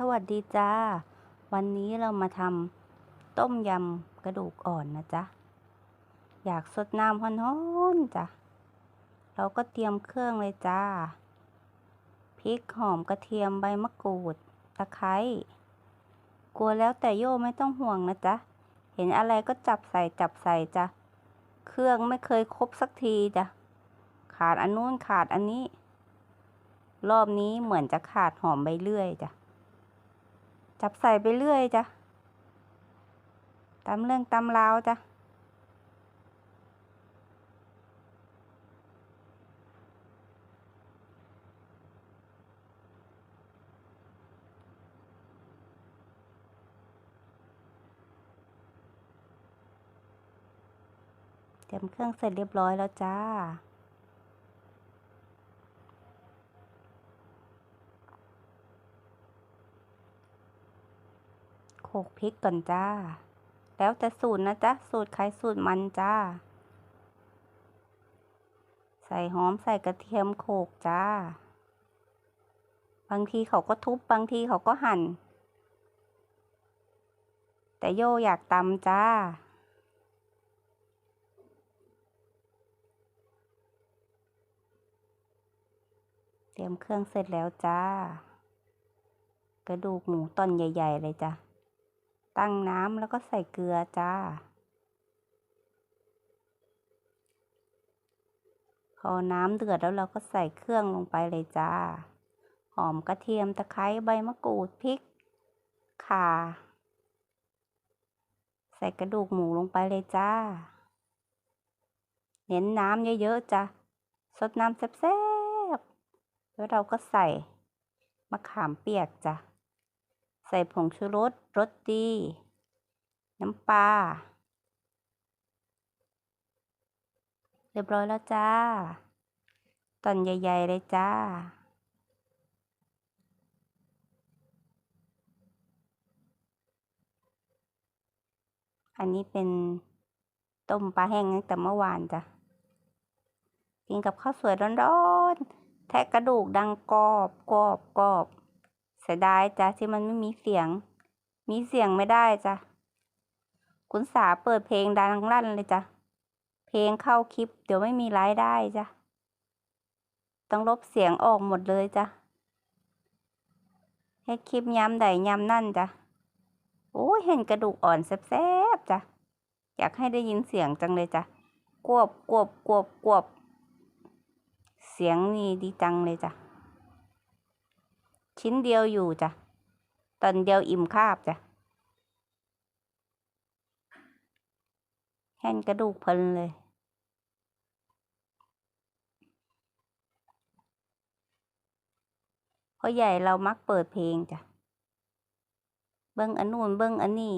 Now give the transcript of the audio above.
สวัสดีจ้า วันนี้เรามาทำต้มยำกระดูกอ่อนนะจ๊ะ อยากสดน้ำฮ้อนๆจ้ะ เราก็เตรียมเครื่องเลยจ้า พริกหอมกระเทียมใบมะกรูด ตะไคร้ กลัวแล้วแต่โย่ไม่ต้องห่วงนะจ๊ะ เห็นอะไรก็จับใส่จับใส่จ้ะ เครื่องไม่เคยครบสักทีจ้ะ ขาดอันนู้นขาดอันนี้ รอบนี้เหมือนจะขาดหอมใบเลื่อยจ้ะ จับใส่ไปเรื่อยจ้ะ ตามเรื่องตามราวจ้ะ เตรียมเครื่องเสร็จเรียบร้อยแล้วจ้า ลกพริกก่อนจ้า แล้วแต่สูตรนะจ๊ะ สูตรใครสูตรมันจ้า ใส่หอมใส่กระเทียมโขลกจ้า บางทีเขาก็ทุบบางทีเขาก็หั่น แต่โยอยากตำจ้าเตรียมเครื่องเสร็จแล้วจ้า กระดูกหมูตอนใหญ่ ๆ เลยจ้ะ ตั้งน้ำแล้วก็ใส่เกลือจ้า พอน้ำเดือดแล้วเราก็ใส่เครื่องลงไปเลยจ้า หอมกระเทียมตะไคร้ใบมะกรูดพริกข่า ใส่กระดูกหมูลงไปเลยจ้า เน้นน้ำเยอะๆจ้ะสดน้ำแซ่บๆแล้วเราก็ใส่มะขามเปียกจ้ะ ใส่ผงชูรสรสดี น้ำปลา เรียบร้อยแล้วจ้า ตอนใหญ่ๆเลยจ้า อันนี้เป็นต้มปลาแห้งตั้งแต่เมื่อวานจ้ะ กินกับข้าวสวยร้อนๆ แทะกระดูกดังกรอบกรอบกรอบ เสียดายจ้ะที่มันไม่มีเสียง มีเสียงไม่ได้จ้ะ คุณสาเปิดเพลงดังลั่นเลยจ้ะ เพลงเข้าคลิป เดี๋ยวไม่มีรายได้จ้ะ ต้องลบเสียงออกหมดเลยจ้ะให้คลิปย้ำใดย้ำนั่นจ้ะ โอ้ยเห็นกระดูกอ่อนแซ่บๆจ้ะ อยากให้ได้ยินเสียงจังเลยจ้ะ กวบกวบกวบกวบ เสียงนี่ดีจังเลยจ้ะ ชิ้นเดียวอยู่จ้ะตอนเดียวอิ่มคาบจ้ะแห่นกระดูกเพลินเลยเพราะใหญ่เรามักเปิดเพลงจ้ะ เบิ้งอันนู่นเบิ้งอันนี้